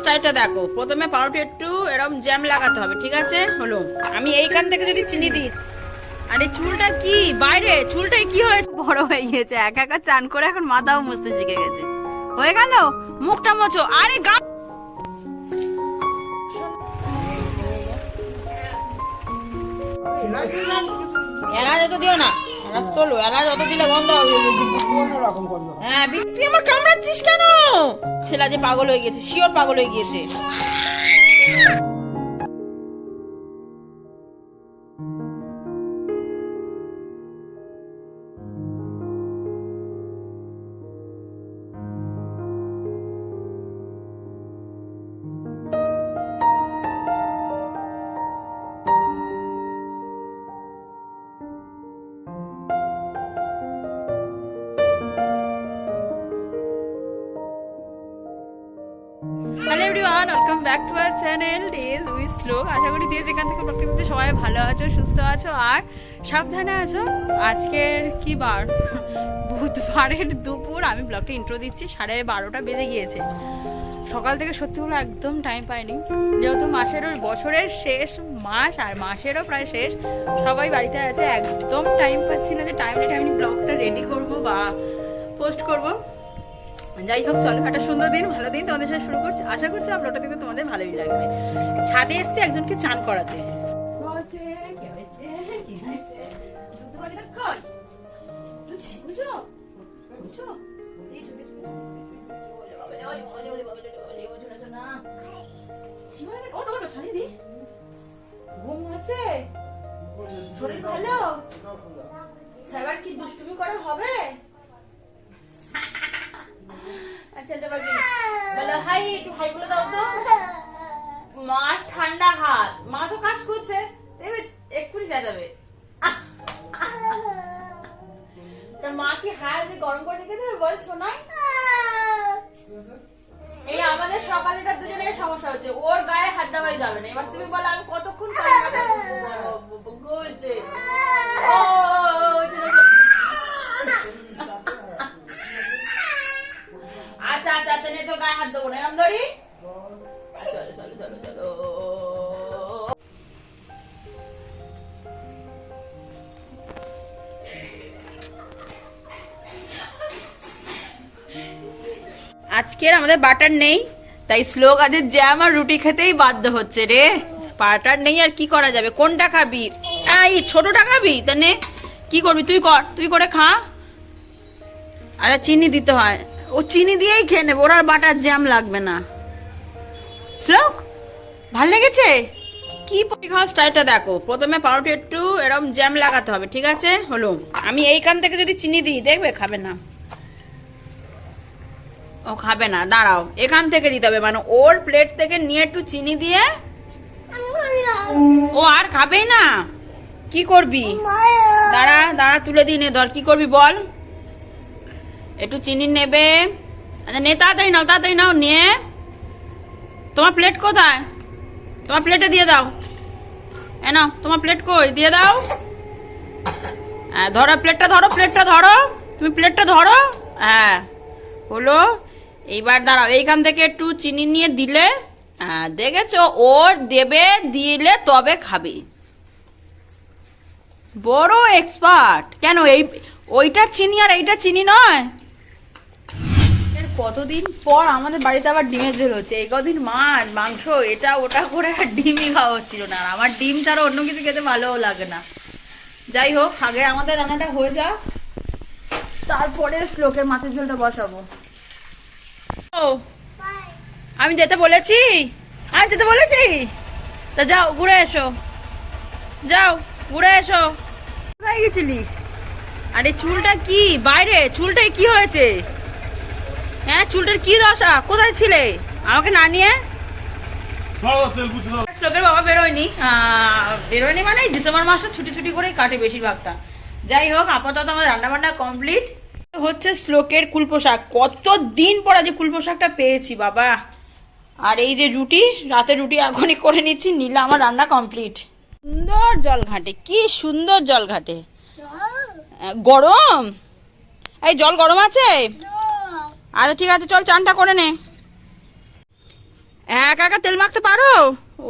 স্টাইলটা দেখো। প্রথমে পাউরুটি একটু এরকম জ্যাম লাগাতে হবে ঠিক আছে? হলো আমি এইখান থেকে যদি চিনি দিই। আরে চুলটা কি? বাইরে চুলটাই কি হয়েছে বড় হয়ে গিয়েছে একা একা চান করে এখন মাথাও মুছতে শিখে গেছে। হয়ে গেল? মুখটা মোছো। আরে গা এলাচ অত দিও না। এলাচ তোলো অত দিলে গন্ধ হবে হ্যাঁ তুই আমার কামড়াচ্ছিস কেন? ছেলে যে পাগল হয়ে গেছে শিওর পাগল হয়ে গিয়েছে। Hello everyone welcome back to our channel days with Shlok আশা করি যে যেখান থেকে করতে সবাই ভালো আছো, সুস্থ আছো, আর সাবধানে আছো। আজকের কি বার? বুধবারের দুপুর, আমি ব্লগটা ইন্ট্রো দিচ্ছি, সাড়ে বারোটা বেজে গিয়েছে। সকাল থেকে সত্যি বলে একদম টাইম পাইনি। যেহেতু মাসের বছরের শেষ মাস, আর মাসেরও প্রায় শেষ, সবাই বাড়িতে আছে, একদম টাইম পাচ্ছি না যে টাইমে টাইমে ব্লগটা রেডি করব বা পোস্ট করব। যাই হোক, চলো, একটা সুন্দর দিন, ভালো দিন তোমাদের সাথে শুরু করছি। আশা করছি আপলোডটা দেখতে তোমাদের ভালোই লাগবে। ছাদে এসছি একজনকে চান করাতে। শরীর ভালো? কি দুষ্টুমি করে হবে? আচ্ছা এটা বলো বলে ঠান্ডা হাত। মা তো কাজ করছে। এক্ষুনি যা যাবে। তা মা কি হাত গরম করে রেখে দেবে বলছো না এই আমাদের সকালেটা দুজনের সমস্যা হচ্ছে। ওর গায়ে হাত দেওয়াই যাবে না। এবার তুমি বলো, আমি কতক্ষণ আজকের আমাদের বাটার নেই, তাই স্লো কাজের জ্যাম আর রুটি খেতেই বাধ্য হচ্ছে রে। বাটার নেই আর কি করা যাবে? কোনটা খাবি? এই, ছোটটা খাবি? তা কি করবি তুই কর, তুই করে খা। আচ্ছা চিনি দিতে হয়। ও চিনি দিয়েই খেয়ে নেবে ওর আর বাটার জ্যাম লাগবে না। শ্লোক ভালো লেগেছে? কি পরি স্টাইলটা দেখো প্রথমে পাউরুটি একটু এরকম জ্যাম লাগাতে হবে ঠিক আছে? হলো আমি এইখান থেকে যদি চিনি দিই দেখবে? খাবে না। ও খাবে না দাঁড়াও এখান থেকে দিতে হবে মানে ওর প্লেট থেকে নিয়ে একটু চিনি দিয়ে ও আর খাবেই না। কি করবি? দাঁড়া দাঁড়া তুলে দিই নে ধর কি করবি বল? একটু চিনি নেবে। আচ্ছা নে, তাড়াতাড়ি নাও তাড়াতাড়ি নাও, নিয়ে। তোমার প্লেট কোথায়? তোমার প্লেটে দিয়ে দাও। নাও, তোমার প্লেট কই? দিয়ে দাও। হ্যাঁ ধরো প্লেটটা ধরো প্লেটটা ধরো। তুমি প্লেটটা ধরো। হ্যাঁ হলো। এইবার দাঁড়াও, এইখান থেকে একটু চিনি নিয়ে দিলে হ্যাঁ দেখেছ? ওর দেবে, দিলে তবে খাবে। বড় এক্সপার্ট কেন, এই, ওইটা চিনি আর এইটা চিনি নয়? কতদিন পর আমাদের বাড়িতে আবার ডিমের ঝোল হচ্ছে? এই কদিন মাছ, মাংস, এটা, ওটা করে আর ডিমই খাওয়া হচ্ছিল না। আমার ডিম ছাড়া অন্য কিছু খেতে ভালোও লাগে না। যাই হোক, আগে আমাদের রান্নাটা হয়ে যাক। তারপরে শ্লোকের মাছের ঝোলটা বসাবো। ও, আমি যেতে বলেছি? আমি যেতে বলেছি? তা যাও, ঘুরে এসো। যাও, ঘুরে এসো। কোথায় গেছিলিস? আরে চুলটা কি? বাইরে চুলটাই কি হয়েছে? হ্যাঁ চুলটার কি দশা? কোথায় ছিলে? আমাকে না নিয়ে? শ্লোকের বাবা বেরোয়নি। বেরোয়নি মানে ডিসেম্বর মাসে ছুটি ছুটি করেই কাটে বেশিরভাগটা। যাই হোক আপাতত আমার রান্না বান্না কমপ্লিট। হচ্ছে শ্লোকের কুলপোশাক। কত দিন পর আজ কুলপোশাকটা পেয়েছি বাবা। আর এই যে রুটি রাতে রুটি এখনই করে নিচ্ছি। নিলে আমার রান্না কমপ্লিট। সুন্দর জল ঘাটে কি সুন্দর জল ঘাটে। গরম। এই জল গরম আছে? আচ্ছা ঠিক আছে, চল চানটা করে নে। একা একা তেল মাখতে পারো?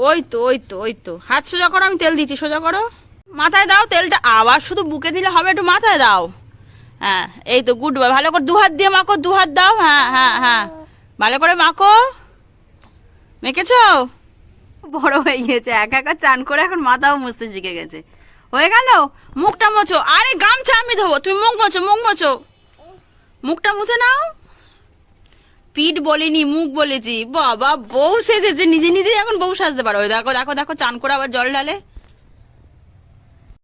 ওই তো ওই তো ওই তো। হাত সোজা করো, আমি তেল দিচ্ছি, সোজা করো। মাথায় দাও তেলটা, আবার শুধু বুকে দিলে হবে, একটু মাথায় দাও। হ্যাঁ এই তো, গুড বয়, ভালো করে দু হাত দিয়ে মাখো দু হাত দাও হ্যাঁ হ্যাঁ হ্যাঁ। ভালো করে মাখো। মেখেছো? বড় হয়ে গিয়েছে, একা একা চান করে এখন মাথাও মুছতে শিখে গেছে। হয়ে গেল? মুখটা মোছো। আরে, গামছা আমি ধোবো, তুমি মুখ মোছো মুখ মোছো। মুখটা মুছে নাও। পিঠ বলিনি মুখ বলেছি। বাবা বউ সেজেছে নিজে নিজেই এখন বউ সাজতে পারো। দেখো দেখো দেখো চান করে আবার জল ঢালে।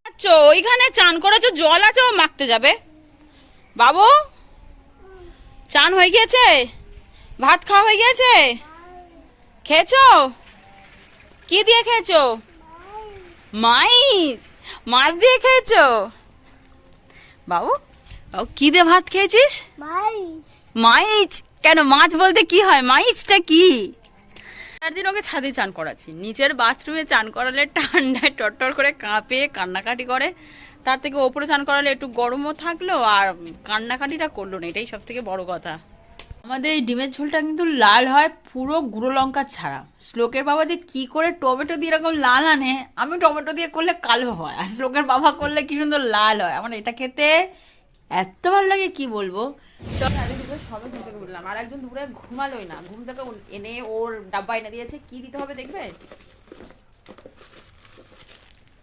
আচ্ছা ওইখানে চান করেছ জল আছে ও মাখতে যাবে। বাবু চান হয়ে গিয়েছে? ভাত খাওয়া হয়ে গিয়েছে? খেয়েছো? কি দিয়ে খেয়েছো? মাইচ মাছ দিয়ে খেয়েছো? বাবু বাবু কি দিয়ে ভাত খেয়েছিস? মাইচ কেন মাছ বলতে কি হয়? মাইচটা কি? চার দিন ওকে ছাদে চান করাচ্ছি। নিচের বাথরুমে চান করালে ঠান্ডায় টটর করে কাঁপে, কান্নাকাটি করে। তার থেকে ওপরে চান করালে একটু গরমও থাকল আর কান্নাকাটিটা করল না, এটাই সব থেকে বড় কথা। আমাদের এই ডিমের ঝোলটা কিন্তু লাল হয়, পুরো গুঁড়ো লঙ্কা ছাড়া। শ্লোকের বাবা যে কি করে টমেটো দিয়ে এরকম লাল আনে, আমি টমেটো দিয়ে করলে কালো হয়, আর শ্লোকের বাবা করলে কি সুন্দর লাল হয়। আমার এটা খেতে এত ভালো লাগে, কি বলব? সবে ঘুম থেকে উঠলাম। আর একজন দুপুরে ঘুমালোই না। ঘুম থেকে এনে ওর ডাব্বা এনে দিয়েছে। কি দিতে হবে দেখবে?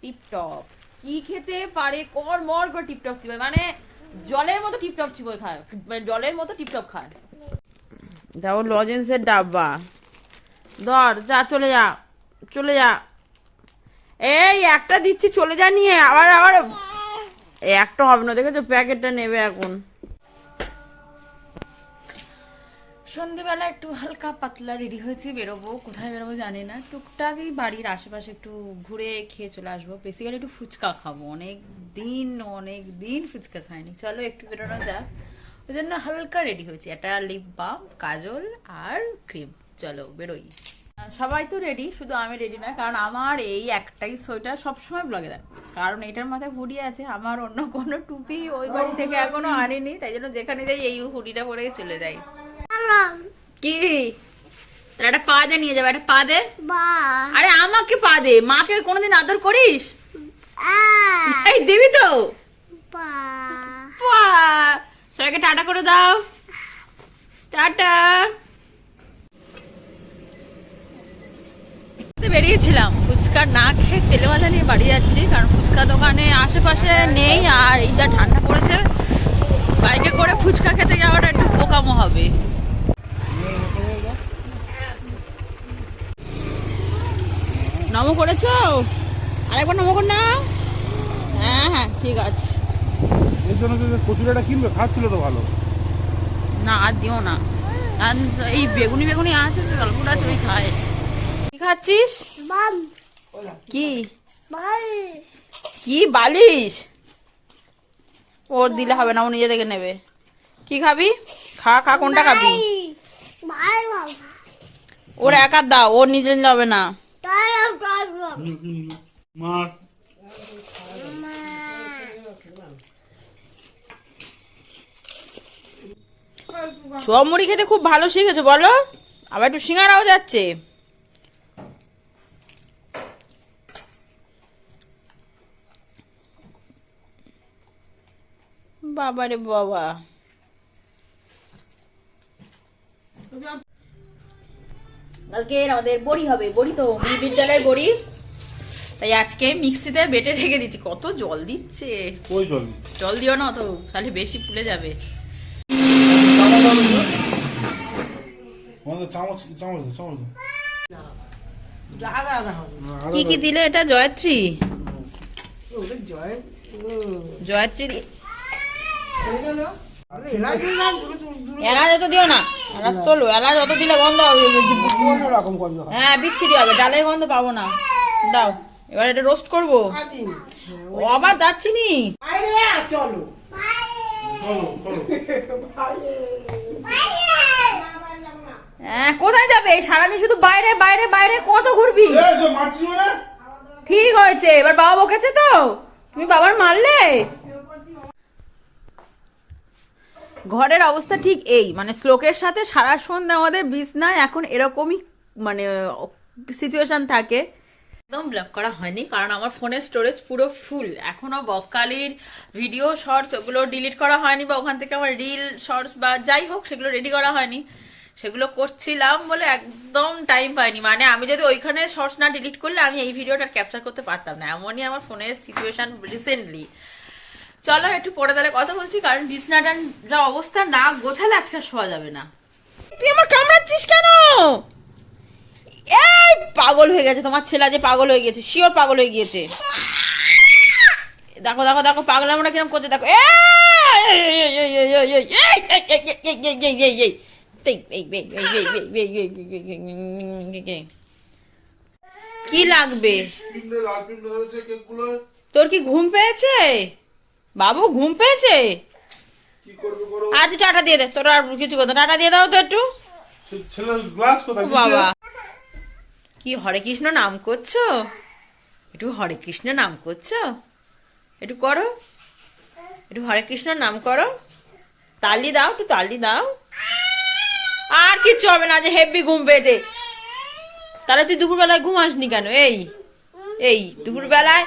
টিপটপ। কি খেতে পারে? কর মর করে টিপটপ চিবোয়। মানে জলের মতো টিপটপ চিবোয় খায়। মানে জলের মতো টিপটপ খায়। দাও লজেন্সের ডাব্বা। ধর, যা, চলে যা। চলে যা। এই, একটা দিচ্ছি, চলে যা নিয়ে। আবার আবার। একটা হবে না। দেখেছ? প্যাকেটটা নেবে এখন। সন্ধেবেলা একটু হালকা পাতলা রেডি হয়েছি বেরোবো। কোথায় বেরোবো জানি না। টুকটাক এই বাড়ির আশেপাশে একটু ঘুরে খেয়ে চলে আসব। বেসিক্যালি একটু ফুচকা খাব। অনেক দিন অনেক দিন ফুচকা খাইনি। চলো একটু বেরোনো যাক। ওই জন্য হালকা রেডি হয়েছি। একটা লিপ বাম কাজল আর ক্রিম চলো বেরোই। সবাই তো রেডি শুধু আমি রেডি না কারণ আমার এই একটাই সোয়েটার সবসময় ব্লগে দেয়। কারণ এটার মাথায় হুডি আছে। আমার অন্য কোনো টুপি ওই বাড়ি থেকে এখনও আনিনি। তাই জন্য যেখানে যাই এই হুডিটা পরেই চলে যাই। কি? তাহলে একটা পা দে নিয়ে যাবে। একটা পা দে। আরে আমাকে পা দে। মাকে কোনোদিন আদর করিস? এই দিবি তো? সবাইকে টাটা করে দাও। টাটা। বেরিয়েছিলাম। ফুচকা না খেয়ে তেলেওয়ালা নিয়ে বাড়ি যাচ্ছি কারণ ফুচকা দোকানে আশেপাশে নেই আর এই যা ঠান্ডা পড়েছে বাইকে করে ফুচকা খেতে যাওয়াটা একটু বোকামো হবে। নম করেছ? আরেকবার নম কর না হ্যাঁ হ্যাঁ ঠিক আছে। এর জন্য যে কচুরিটা কিনবে খাচ্ছিল তো ভালো। না আর দিও না। আর এই বেগুনি বেগুনি আছে তো গল্পটা ওই খায়। কি খাচ্ছিস? কি? কি বালিশ? ওর দিলে হবে না ও নিজে থেকে নেবে। কি খাবি? খা খা কোনটা খাবি? ওর একা দাও ওর নিজে নিলে হবে না। মার চপ মুড়ি খেতে খুব ভালো শিখেছো বলো। আবার একটু সিঙ্গারাও যাচ্ছে। বাবা রে বাবা। কালকে আমাদের বড়ি হবে বড়ি তো বিদ্যালয়ের বড়ি। তাই আজকে মিক্সিতে বেটে রেখে দিচ্ছি। কত জল দিচ্ছে। ওই জল জল দিও না তো তাহলে বেশি ফুলে যাবে। কি কি দিলে এটা জয়ত্রী? জয়ত্রী এলাচ অত দিও না। এলাচ তোলো এলাচ অত দিলে গন্ধ হবে। হ্যাঁ বিচ্ছিরি হবে ডালের গন্ধ পাবো না। দাও। এবার এটা রোস্ট করব। ও আবার যাচ্ছি নি চলো চলো। হ্যাঁ কোথায় যাবে? সারাদিন শুধু বাইরে বাইরে বাইরে কত ঘুরবি? মানে? ঠিক হয়েছে এবার বাবা বকেছে তো। তুমি বাবার মারলে? ঘরের অবস্থা ঠিক এই মানে শ্লোকের সাথে সারা সন্ধ্যা আমাদের বিছনায় এখন এরকমই মানে সিচুয়েশন থাকে। একদম ব্লক করা হয়নি, কারণ আমার ফোনের স্টোরেজ পুরো ফুল এখনও বককালির ভিডিও শর্টস ওগুলো ডিলিট করা হয়নি বা ওখান থেকে আমার রিল শর্টস বা যাই হোক, সেগুলো রেডি করা হয়নি। সেগুলো করছিলাম বলে একদম টাইম পাইনি। মানে আমি যদি ওইখানে শর্টস না ডিলিট করলে, আমি এই ভিডিওটা ক্যাপচার করতে পারতাম না। এমনই আমার ফোনের সিচুয়েশন রিসেন্টলি চলো একটু পরে তাহলে কথা বলছি, কারণ বিছনাটার অবস্থা না গোছালে আজকে শোয়া যাবে না। তুই আমার কামড়াচ্ছিস কেন? এই পাগল হয়ে গেছে তোমার ছেলে যে পাগল হয়ে গেছে শিওর পাগল হয়ে গিয়েছে দেখো দেখো দেখো পাগল আমরা কিরম করছে দেখো কি লাগবে তোর কি ঘুম পেয়েছে বাবু ঘুম পেয়েছে আজ টাটা দিয়ে দে তোর আর কিছু কথা টাটা দিয়ে দাও তো একটু বাবা কি, হরে কৃষ্ণ নাম করছ? একটু হরে কৃষ্ণ নাম করছ? একটু করো। একটু হরে কৃষ্ণ নাম করো। তালি দাও, একটু তালি দাও। আর কিচ্ছু হবে না যে হেভি ঘুম পেতে তাহলে তুই দুপুরবেলায় ঘুমাসনি কেন? এই এই, দুপুরবেলায়